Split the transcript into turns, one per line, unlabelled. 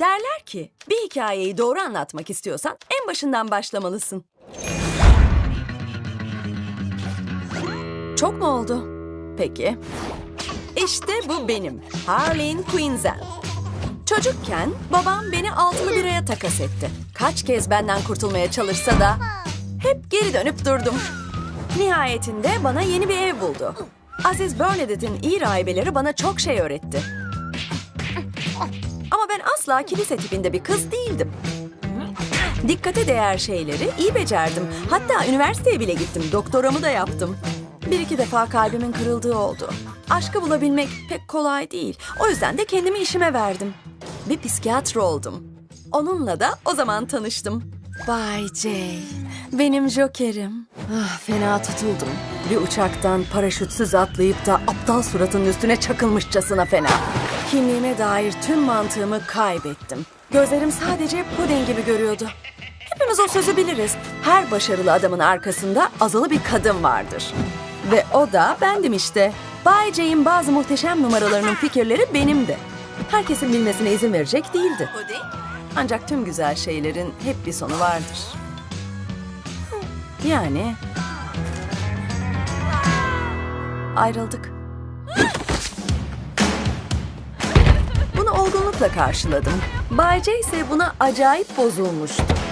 Derler ki bir hikayeyi doğru anlatmak istiyorsan en başından başlamalısın. Çok mu oldu? Peki. İşte bu benim. Harleen Quinzel. Çocukken babam beni altılı biraya takas etti. Kaç kez benden kurtulmaya çalışsa da hep geri dönüp durdum. Nihayetinde bana yeni bir ev buldu. Aziz Bernadette'in iyi rahibeleri bana çok şey öğretti. Asla kilise tipinde bir kız değildim. Dikkate değer şeyleri iyi becerdim. Hatta üniversiteye bile gittim. Doktoramı da yaptım. Bir iki defa kalbimin kırıldığı oldu. Aşkı bulabilmek pek kolay değil. O yüzden de kendimi işime verdim. Bir psikiyatr oldum. Onunla da o zaman tanıştım. Bay J. Benim jokerim. Ah, fena tutuldum. Bir uçaktan paraşütsüz atlayıp da aptal suratının üstüne çakılmışçasına fena. Kimliğime dair tüm mantığımı kaybettim. Gözlerim sadece puding gibi görüyordu. Hepimiz o sözü biliriz. Her başarılı adamın arkasında azılı bir kadın vardır. Ve o da bendim işte. Bay J'in bazı muhteşem numaralarının fikirleri benim de. Herkesin bilmesine izin verecek değildi. Ancak tüm güzel şeylerin hep bir sonu vardır. Yani... Ayrıldık. olgunlukla karşıladım. Bay J ise buna acayip bozulmuştu.